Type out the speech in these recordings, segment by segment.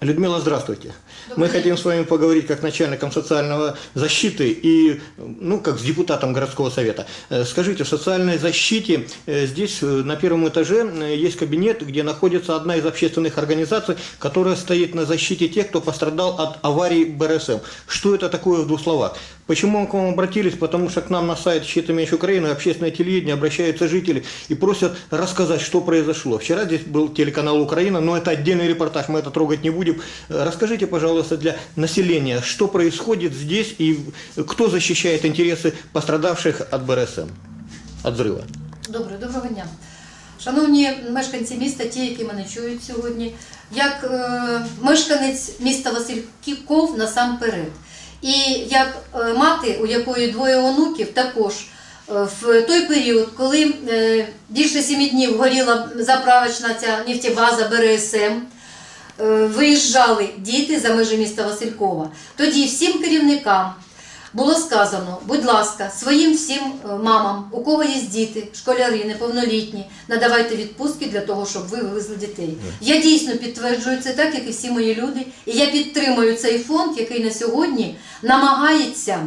Людмила, здравствуйте. Мы хотим с вами поговорить как начальником социального защиты и, ну, как с депутатом городского совета. Э, Скажите, в социальной защите э, здесь э, на первом этаже э, есть кабинет, где находится одна из общественных организаций, которая стоит на защите тех, кто пострадал от аварии БРСМ. Что это такое в двух словах? Почему мы к вам обратились? Потому что к нам на сайт «Щиты меч Украины» общественное телевидение обращаются жители и просят рассказать, что произошло. Вчера здесь был телеканал «Украина», но это отдельный репортаж, мы это трогать не будем. Э, Расскажите, пожалуйста, для населения, что происходит здесь и кто защищает интересы пострадавших от БРСМ, от взрыва? Добре, доброго дня. Шановні мешканці міста, ті, які мене чують сьогодні, як е, мешканець міста Васильків насамперед. І як е, мати, у якої двоє онуків, також е, в той період, коли е, більше сімі днів горіла заправочна ця нефтебаза БРСМ, виїжджали діти за межі міста Василькова. Тоді всім керівникам було сказано, будь ласка, своїм всім е, мамам, у кого є діти, школяри, неповнолітні, надавайте відпустки для того, щоб ви вивезли дітей. Я дійсно підтверджую це так, як і всі мої люди. І я підтримую цей фонд, який на сьогодні намагається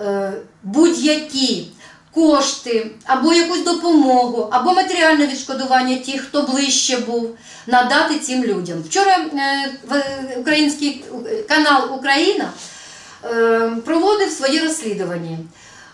е, будь-які кошти або якусь допомогу, або матеріальне відшкодування тих, хто ближче був, надати цим людям. Вчора е, в- український канал Україна проводив свої розслідування.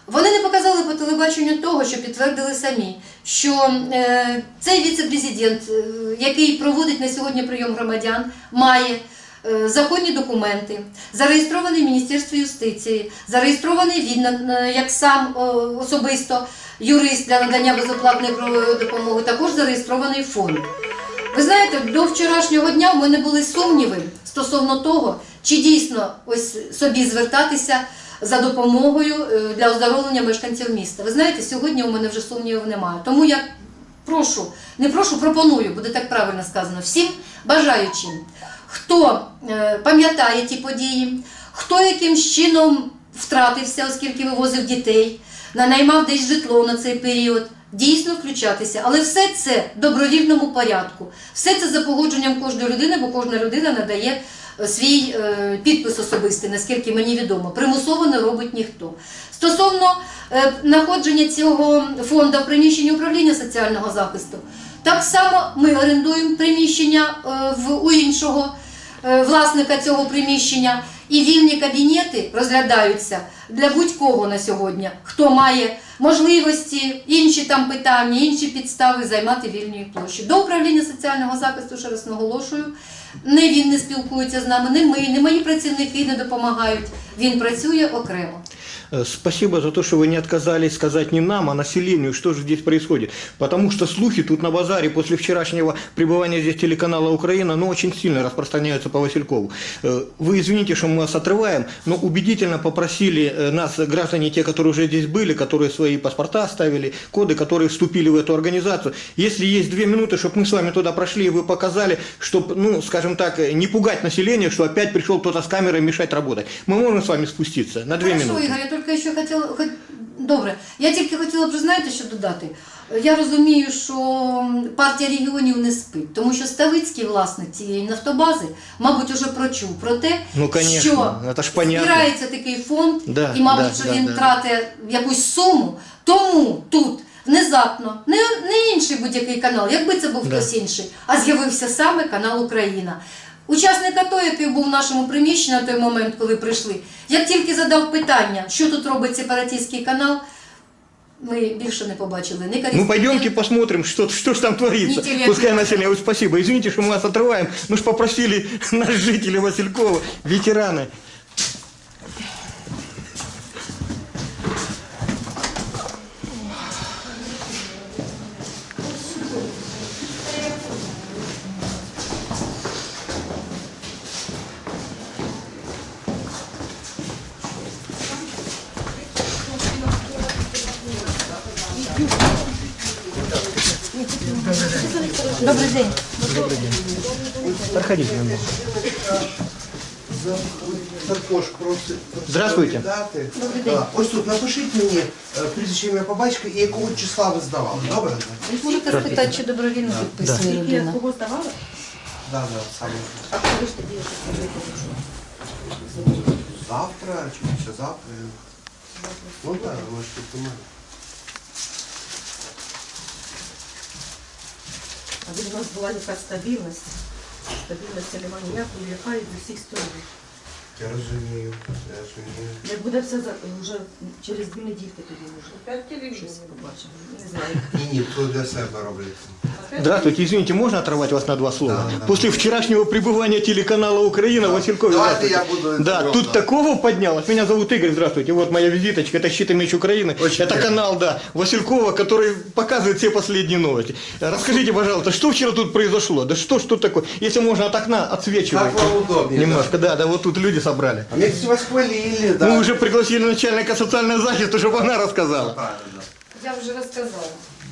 Вони не показали по телебаченню того, що підтвердили самі, що е, цей віце-президент, е, який проводить на сьогодні прийом громадян, має е, законні документи, зареєстрований в Міністерстві юстиції, зареєстрований він як сам особисто юрист для надання безоплатної правової допомоги, також зареєстрований фонд. Ви знаєте, до вчорашнього дня в мене були сумніви стосовно того, чи дійсно ось собі звертатися за допомогою е, для оздоровлення мешканців міста. Ви знаєте, сьогодні у мене вже сумнівів немає. Тому я прошу, не прошу, пропоную, буде так правильно сказано, всім бажаючим, хто е, пам'ятає ті події, хто якимсь чином втратився, оскільки вивозив дітей, нанаймав десь житло на цей період. Дійсно включатися, але все це в добровільному порядку. Все це за погодженням кожної людини, бо кожна людина надає свій е, підпис особистий, наскільки мені відомо. Примусово не робить ніхто. Стосовно е, знаходження цього фонду в приміщенні управління соціального захисту, так само ми орендуємо приміщення е, в, у іншого е, власника цього приміщення, і вільні кабінети розглядаються для будь-кого на сьогодні, хто має можливості, інші там питання, інші підстави займати вільні площі. До управління соціального захисту, ще раз наголошую, не він не спілкується з нами, не ми, не мої працівники не допомагають. Він працює окремо. Э, Спасибо за то, что вы не отказались сказать не нам, а населению, что же здесь происходит. Потому что слухи тут на базаре после вчерашнего пребывания здесь телеканала «Украина» ну, очень сильно распространяются по Василькову. Э, Вы извините, что мы вас отрываем, но убедительно попросили э, нас граждане, те, которые уже здесь были, которые свои паспорта оставили, коды, которые вступили в эту организацию. Если есть две минуты, чтобы мы с вами туда прошли, и вы показали, чтобы, ну, скажем так, не пугать население, что опять пришел кто-то с камерой мешать работать. Мы можем с вами спуститься на две Хорошо, минуты? Ігор, я тільки ще хотіла, добре, я тільки хотіла б, знаєте, що додати. Я розумію, що партія регіонів не спить, тому що Ставицький власник цієї нафтобази, мабуть, уже прочув про те, Ну, конечно, що понятно. збирається такий фонд, Да, і, мабуть, да, що да, він да. тратить якусь суму. Тому тут внезапно, не, не інший будь-який канал, якби це був Да. хтось інший, а з'явився саме канал Україна. Учасник АТО, який був в нашому приміщенні на той момент, коли прийшли, як тільки задав питання, що тут робить сепаратистський канал, ми більше не побачили ні Ну кореспондента, пойдемте посмотрим, что, что ж там творится. Не теле- Пускай население. Ой, спасибо. Извините, что мы вас отрываем. Мы же попросили наши жители Василькова, ветераны. Добрий день. Проходите. Саркош просить Здравствуйте. дати. День. Ось тут напишіть мені е, прізвище ім'я по батькові і якого числа ви здавали. Добре? Ви можете спитати, чи добровільно підписує людина. Кого здавали? Да, да, саме. А коли ж тоді робити? Завтра чи післязавтра. Ну так, ми ж тут у мене. Аби у нас була якась стабільність. Стабільності немає ніякої, яка і до всіх сторон. Я розумію, я розумію. Як буде все за вже через дві недільки тоді може щось побачимо. Не знаю. Ні, ні, то для себе роблять. Здравствуйте, извините, можно оторвать вас на два слова? Да, да. После вчерашнего пребывания телеканала «Украина» Васильков... Давайте здравствуйте. я буду Да, интервью, тут да. такого поднялось. Меня зовут Игорь, здравствуйте. Вот моя визиточка, это «Щит и меч Украины». Очень это приятно. канал, да, Василькова, который показывает все последние новости. Расскажите, пожалуйста, что вчера тут произошло? Да что ж тут такое? Если можно от окна отсвечивать. Как вам удобнее, Немножко, да, да, вот тут люди собрали. А мне, кстати, вас хвалили, да. Мы уже пригласили начальника социального защиты, чтобы она рассказала. Правильно, да. Я вже розказала.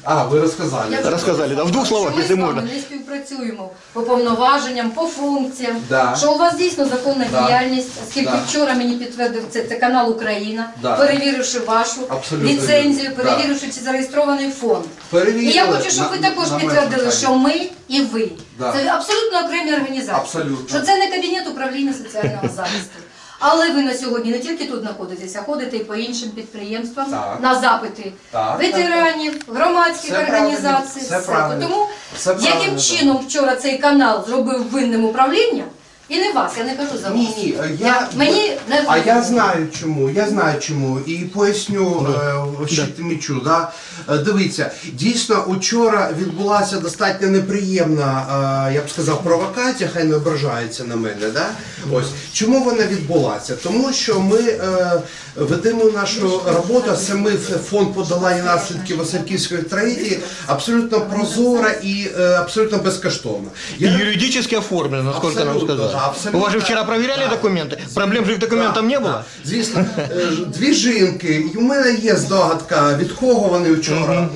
А, ви розказали. Я Розказали, да, в двох словах, що ми якщо з вами можна. не співпрацюємо по повноваженням, по функціям, Да. що у вас дійсно законна Да. діяльність, оскільки Да. вчора мені підтвердив це, це канал Україна, Да. перевіривши вашу Абсолютно ліцензію, вірно. перевіривши, чи зареєстрований фонд. Перевірили І я хочу, щоб ви на- також на підтвердили, мене що ми і ви Да. це абсолютно окремі організації. Абсолютно. Що це не кабінет управління соціального захисту. Але ви на сьогодні не тільки тут знаходитеся, а ходите і по іншим підприємствам Так. на запити Так, ветеранів, громадських Все організацій. правильно, все правильно. Тому Все яким правильно, чином вчора цей канал зробив винним управління, і не вас, я не кажу за вас. Ні, ні, я, Я- мені не а я знаю чому, я знаю чому. І поясню е, щити мічу. Да? Е, Дивіться, дійсно, учора відбулася достатньо неприємна, е, я б сказав, провокація, хай не ображається на мене. Да? Ось. Чому вона відбулася? Тому що ми е, ведемо нашу роботу, саме фонд подолання наслідків Васильківської трагедії абсолютно прозора і е, абсолютно безкоштовна. И Я- юридически оформлено, насколько нам Абсолютно, сказали. да, абсолютно. У вас же вчера проверяли документи? документы? Проблем же в документам не було? Звісно, Е, дві жінки, і у мене є здогадка, від кого вони вчора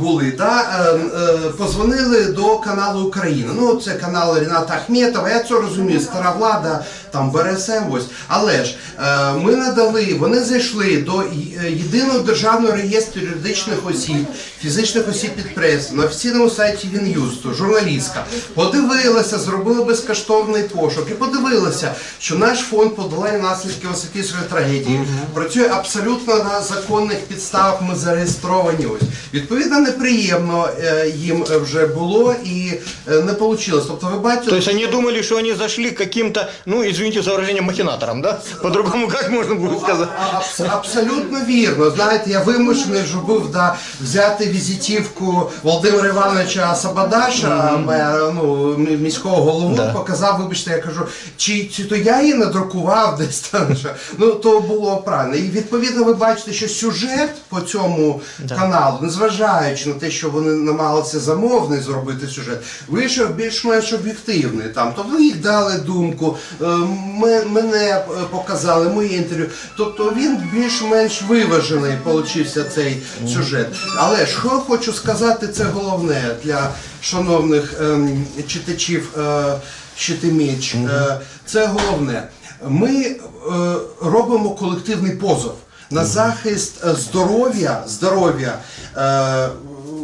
були. Да? е, е, Позвонили до каналу Україна. Ну, це канал Ріната Ахметова. Я це розумію, стара влада, там БРСМ, ось. Але ж е, ми надали, вони зайшли до е, єдиного державного реєстру юридичних осіб, фізичних осіб підприємств на офіційному сайті Він'юсту, журналістка. Подивилася, зробила безкоштовний пошук і подивилася, що наш фонд подолання наслідків Осаківської трагедії працює абсолютно на законних підставах. Ми зареєстровані. Ось відповідно неприємно е, їм вже було і не вийшло. Тобто, ви бачите, То есть они думали, что они зашли к каким-то, ну, извините за выражение, махинаторам, да? По-другому как можно будет сказать? Абсолютно вірно. Знаєте, я вимушений вже був да, взяти візитівку Володимира Івановича Сабадаша, мера, ну, міського голову, Да. показав, вибачте, я кажу, чи, чи то я її надрукував десь там. що? Ну, то було правильно. І відповідно ви бачите, що сюжет по цьому каналу, незважаючи на те, що вони намагалися замовний зробити сюжет, вийшов більш-менш об'єктивний. Там. Тобто їх дали думку, е, ме- мене е, показали, моє інтерв'ю. Тобто він більш-менш виважений получився цей сюжет. Але що я хочу сказати, це головне для шановних ем, читачів е, Щитиміч. Е, це головне. Ми е, робимо колективний позов на захист е, здоров'я, здоров'я е,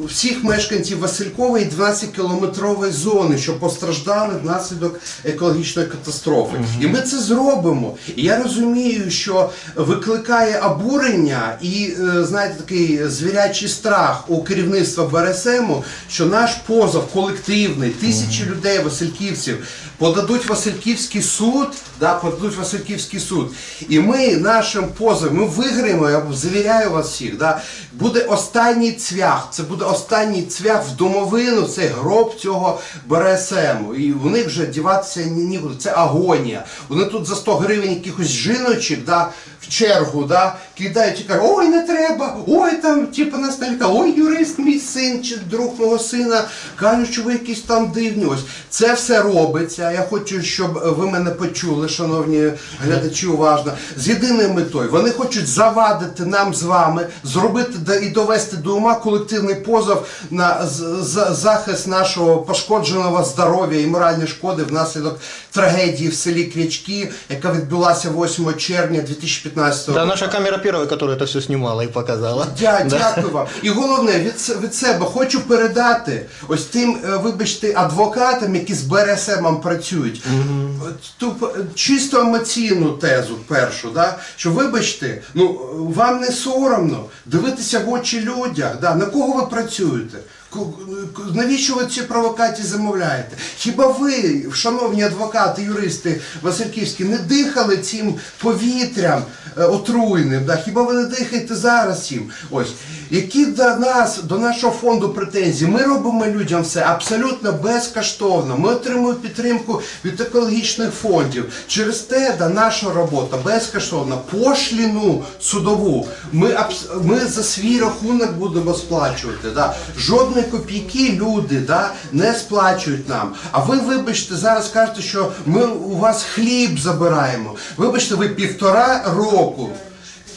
всіх мешканців Василькової 12-кілометрової зони, що постраждали внаслідок екологічної катастрофи. І ми це зробимо. І я розумію, що викликає обурення і, е, знаєте, такий звірячий страх у керівництва БРСМу, що наш позов колективний, тисячі людей, Васильківців, подадуть Васильківський суд, да, подадуть Васильківський суд. І ми нашим позовом, ми виграємо, я завіряю вас всіх, да, буде останній цвях, це буде останній цвях в домовину, це гроб цього БРСМ. І в них вже діватися нікуди, це агонія. Вони тут за 100 гривень якихось жіночок, да, чергу, да, кидають і кажуть, ой, не треба, ой, там, типу, нас налякали, ой, юрист, мій син чи друг мого сина, кажуть, що ви якісь там дивні. Ось це все робиться. Я хочу, щоб ви мене почули, шановні глядачі, уважно, з єдиною метою. Вони хочуть завадити нам з вами, зробити і довести до ума колективний позов на захист нашого пошкодженого здоров'я і моральної шкоди внаслідок трагедії в селі Крячки, яка відбулася 8 червня 2015 15 Да, наша камера первая, которая это все снимала и показала. Дя, дякую вам. І головне, від, від себе хочу передати ось тим, е, вибачте, адвокатам, які з БРСМ працюють, от ту чисто емоційну тезу першу, да? що вибачте, ну вам не соромно дивитися в очі людях, да? на кого ви працюєте? Навіщо ви ці провокації замовляєте? Хіба ви, шановні адвокати, юристи Васильківські, не дихали цим повітрям е, отруйним? Да? Хіба ви не дихаєте зараз цим? Ось які до нас, до нашого фонду претензії? Ми робимо людям все абсолютно безкоштовно. Ми отримуємо підтримку від екологічних фондів. Через те да, наша робота безкоштовна. Пошліну судову. Ми, ми за свій рахунок будемо сплачувати. Да. Жодної копійки люди да, не сплачують нам. А ви, вибачте, зараз кажете, що ми у вас хліб забираємо. Вибачте, ви півтора року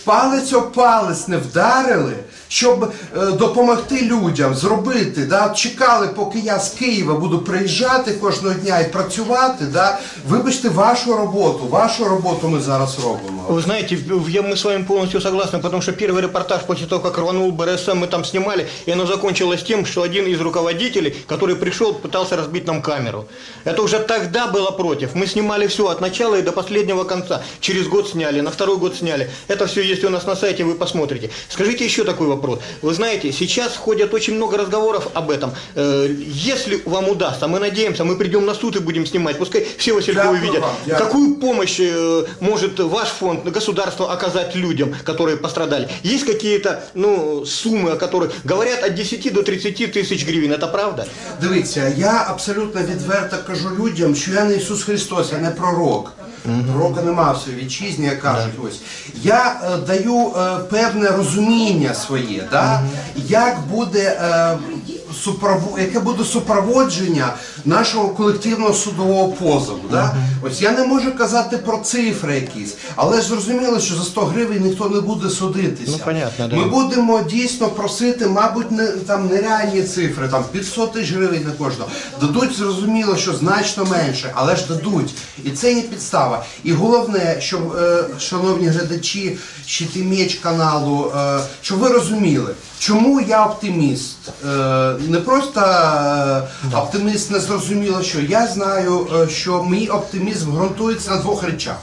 палець о палець не вдарили, щоб е, допомогти людям зробити. Да? Чекали, поки я з Києва буду приїжджати кожного дня і працювати. Да? Вибачте, вашу роботу, вашу роботу ми зараз робимо. Вы знаете, в- я- мы с вами полностью согласны, потому что первый репортаж после того, как рванул БРСМ, мы там снимали, и оно закончилось тем, что один из руководителей, который пришел, пытался разбить нам камеру. Это уже тогда было против. Мы снимали все от начала и до последнего конца. Через год сняли, на второй год сняли. Это все есть у нас на сайте, вы посмотрите. Скажите еще такой вопрос. Вы знаете, сейчас ходят очень много разговоров об этом. Э, Если вам удастся, мы надеемся, мы придем на суд и будем снимать. Пускай все Васильковы Дякую видят. вам, дякую. Какую помощь э, может ваш фонд, государство оказать людям, которые пострадали? Есть какие-то ну, суммы, о которых говорят от 10 до 30 тысяч гривен, это правда? Дивіться, я абсолютно відверто кажу людям, що я не Ісус Христос, я не пророк. Пророка нема в своїй вітчизні, як кажуть. Ось я е, даю е, певне розуміння своє, да? як буде е, супрово- яке буде супроводження нашого колективного судового позову. Да? Ось я не можу казати про цифри якісь, але зрозуміло, що за 100 гривень ніхто не буде судитися. Ну, понятно, да. Ми будемо дійсно просити, мабуть, не там нереальні цифри, там 500 тисяч гривень на кожного. Дадуть зрозуміло, що значно менше, але ж дадуть. І це не підстава. І головне, щоб, е, шановні глядачі щитимеч каналу, е, щоб ви розуміли, чому я оптиміст. Е, не просто е, оптиміст не зрозуміло, що я знаю, е, що мій оптимізм ґрунтується на двох речах.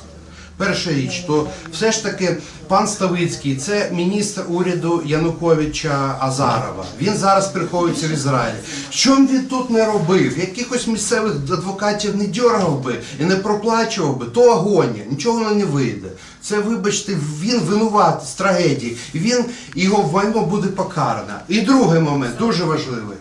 Перша річ, то все ж таки пан Ставицький, це міністр уряду Януковича Азарова. Він зараз приходиться в Ізраїль. Що він тут не робив? Якихось місцевих адвокатів не дьоргав би і не проплачував би, то агонія, нічого не вийде. Це, вибачте, він винуватий з трагедії. Він його войно буде покарано. І другий момент дуже важливий,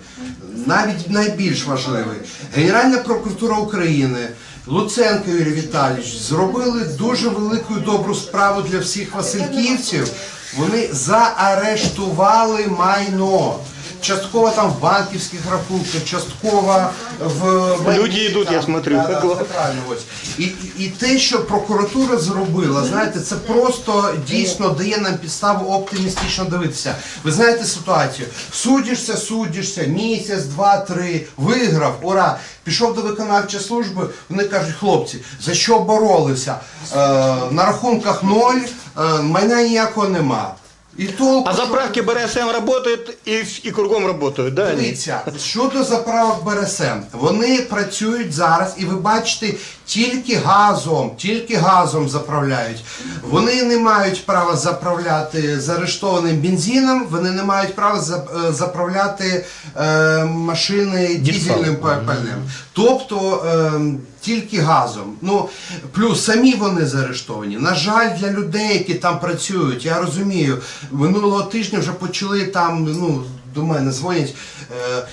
навіть найбільш важливий. Генеральна прокуратура України. Луценко Юрій Віталійович зробили дуже велику добру справу для всіх васильківців. Вони заарештували майно. Частково там в банківських рахунках, частково в Люди йдуть, я смотрю. Да, да, це правильно, ось. І, і, і те, що прокуратура зробила, знаєте, це просто дійсно дає нам підставу оптимістично дивитися. Ви знаєте ситуацію. Судишся, судишся, місяць, два, три, виграв, ура! Пішов до виконавчої служби, вони кажуть, хлопці, за що боролися? Е, на рахунках ноль, е, майна ніякого нема. І толку, А що- заправки БРСМ работают и, и кругом работают, да? Дивіться, щодо заправок БРСМ, вони працюють зараз, і ви бачите, тільки газом, тільки газом заправляють. Вони не мають права заправляти заарештованим бензином, вони не мають права за- е, заправляти е, машини дізельним па- пальним. Тобто е, тільки газом. Ну плюс самі вони заарештовані. На жаль, для людей, які там працюють, я розумію, минулого тижня вже почали там. Ну до мене дзвонять. Е,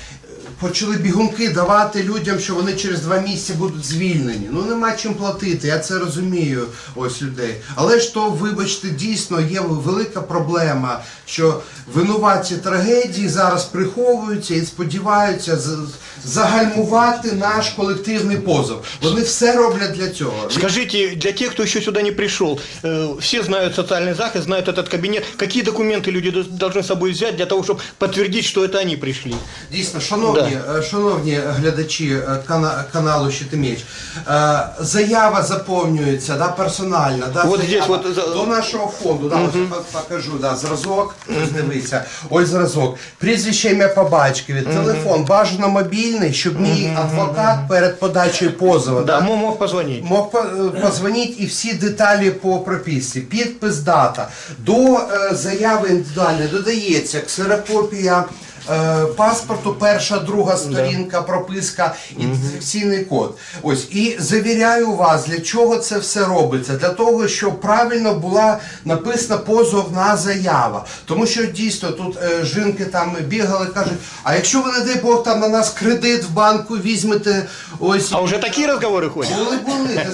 Почали бігунки давати людям, що вони через два місяці будуть звільнені. Ну нема чим платити, я це розумію, ось людей. Але ж то, вибачте, дійсно є велика проблема, що винуватці трагедії зараз приховуються і сподіваються з- загальмувати наш колективний позов. Вони все роблять для цього. Скажите, для тех, кто еще сюда не пришел, э, все знают социальный захист, знают этот кабинет. Какие документы люди д- должны с собой взять для того, чтобы подтвердить, что это они пришли? Дійсно, шановні, Шановні, е, шановні глядачі е, каналу Щитимеч, е, заява заповнюється, да, персональна, да, От заява здесь от за- до нашого фонду. Да, ось покажу, да, зразок, дивися, ось зразок. Прізвище ім'я по батькові, телефон, бажано мобільний, щоб мій адвокат перед подачею позову. Да, мог, мог позвонить. Мог позвонити і всі деталі по прописці. Підпис, дата. До заяви індивідуальної додається ксерокопія паспорту, перша, друга сторінка, прописка, ідентифікаційний код. Ось і завіряю вас, для чого це все робиться? Для того, щоб правильно була написана позовна заява. Тому що дійсно тут е, жінки там бігали, кажуть: а якщо ви, не дай Бог, там на нас кредит в банку візьмете, ось А уже такие разговоры ходят? були були.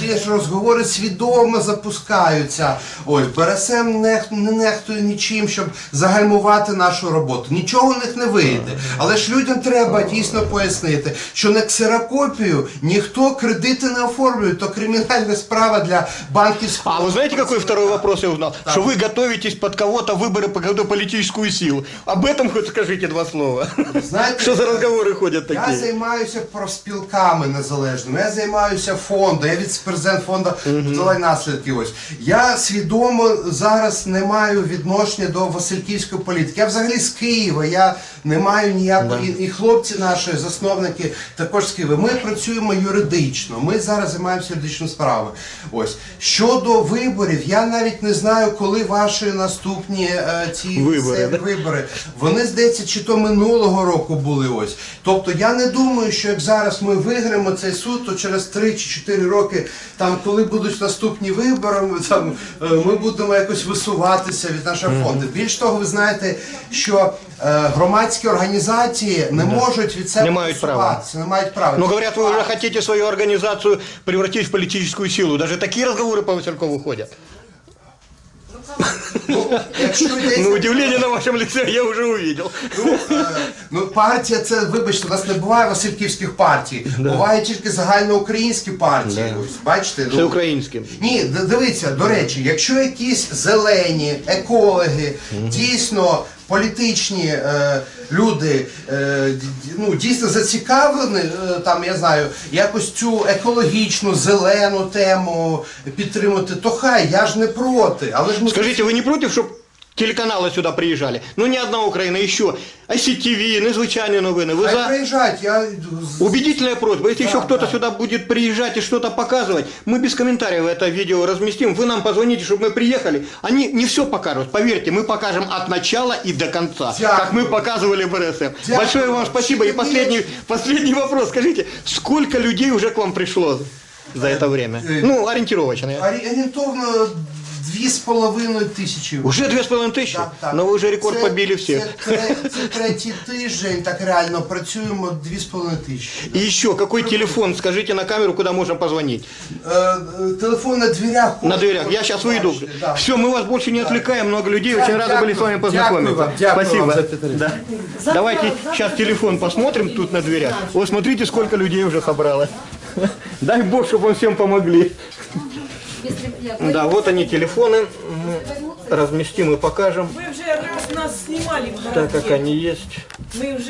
Ці ж розговори свідомо запускаються. Ось БРСМ нех, не нехтує нічим, щоб загальмувати нашу роботу. Нічого у них не вийде. Але ж людям треба дійсно пояснити, що на ксерокопію ніхто кредити не оформлює, то кримінальна справа для банківського. А вы знаете, какой второй вопрос я узнал? Что вы готовитесь под кого-то выборы по какую-то политическую силу. Об этом хоть скажите два слова. Знаєте, Что за разговоры ходят Я такие? займаюся профспілками незалежними, я займаюся фондом, я віце-президент фонду «Вдалай наслідки. Ось я свідомо зараз не маю відношення до Васильківської політики. Я взагалі з Києва. Я не маю ніякого і, і хлопці наші, засновники також з Києва. Ми працюємо юридично. Ми зараз займаємося юридичною справою. Ось щодо виборів, я навіть не знаю, коли ваші наступні е, ці Вибори, це- вибори. Вони, здається, чи то минулого року були ось. Тобто я не думаю, що як зараз ми виграємо цей суд, то через 3 чи 4 роки, там, коли будуть наступні вибори, там, е, ми будемо якось висуватися від нашого фонду. Більш того, ви знаєте, що е, громадські організації не можуть від себе Не мають права. не мають права. Ну, говорят, вы уже хотите свою организацию превратить в политическую силу. Даже такие разговоры по Василькову ходят. Ну, якщо йдеться Ну, удивление на вашем лице я уже увидел. Ну, е, ну, партія це, вибачте, у нас не буває Васильківських партій. Буває тільки загальноукраїнські партії. Ось, бачите? Все ну, украинским. Ні, дивіться, до речі, якщо якісь зелені, екологи, дійсно політичні е, люди е, ну, дійсно зацікавлені, е, там, я знаю, якось цю екологічну, зелену тему підтримати, то хай, я ж не проти. Але ж ми Скажите, ви не проти, чтобы телеканалы сюда приезжали? Ну, не одна Украина, еще. ICTV, незвычайные новины. Вы хай за? приїжджають, я з- Убедительная просьба. Если Да, еще кто-то да. сюда будет приезжать и что-то показывать, мы без комментариев это видео разместим. Вы нам позвоните, чтобы мы приехали. Они не все покажут. Поверьте, мы покажем от начала и до конца. Дякую. Как мы показывали в РСМ. Дякую. Большое вам спасибо. И Спасибо. последний, последний вопрос. Скажите, сколько людей уже к вам пришло за это время? э, Ну, ориентировочно. Орі- Орієнтовно дві з половиною тисячі. Уже две с половиной тысячи? Так, так. Но вы уже рекорд Це- побили всех. Це, тре- це третій тиждень, так реально працюємо дві з половиною тисячі. И еще, какой телефон, скажите на камеру, куда можно позвонить? Е, е, телефон на дверях. На дверях. Я сейчас выйду. Бачите, да. Все, мы вас больше не отвлекаем. Много людей. Очень рады Дякую. были с вами Дякую познакомиться. вам, дякую Спасибо. вам за підтримку. Да. Давайте сейчас телефон посмотрим тут на дверях. Вот смотрите, сколько людей уже собралось. Дай Бог, чтобы вам всем помогли. Якщо я Да, вот они телефоны. Мы разместим и покажем, Вы уже раз нас снимали в так как городке. они есть. Мы уже